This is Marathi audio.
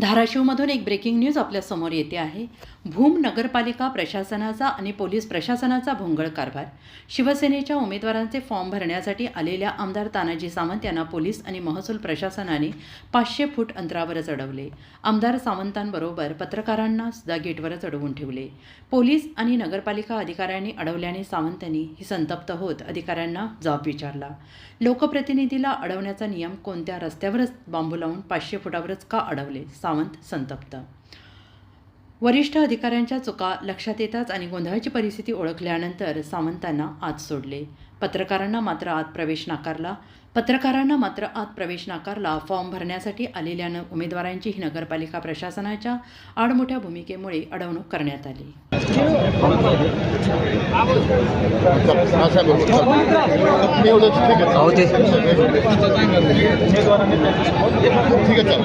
धाराशिवमधून एक ब्रेकिंग न्यूज आपल्यासमोर येते आहे. भूम नगरपालिका प्रशासनाचा आणि पोलीस प्रशासनाचा भोंगळ कारभार. शिवसेनेच्या उमेदवारांचे फॉर्म भरण्यासाठी आलेल्या आमदार तानाजी सावंत यांना पोलीस आणि महसूल प्रशासनाने पाचशे फूट अंतरावरच अडवले. आमदार सावंतांबरोबर पत्रकारांना सुद्धा गेटवरच अडवून ठेवले. पोलीस आणि नगरपालिका अधिकाऱ्यांनी अडवल्याने सावंतांनी ही संतप्त होत अधिकाऱ्यांना जाब विचारला. लोकप्रतिनिधीला अडवण्याचा नियम कोणत्या रस्त्यावरच बांबू लावून पाचशे फुटावरच का अडवले? सावंत संतप्त. वरिष्ठ अधिकाऱ्यांच्या चुका लक्षात येताच आणि गोंधळाची परिस्थिती ओळखल्यानंतर सावंतांना आत सोडले. पत्रकारांना मात्र आत प्रवेश नाकारला. पत्रकारांना मात्र आत प्रवेश नाकारला. फॉर्म भरण्यासाठी आलेल्या न- उमेदवारांची ही नगरपालिका प्रशासनाच्या आडमोठ्या भूमिकेमुळे अडवणूक करण्यात आली. 어디? 되겠잖아.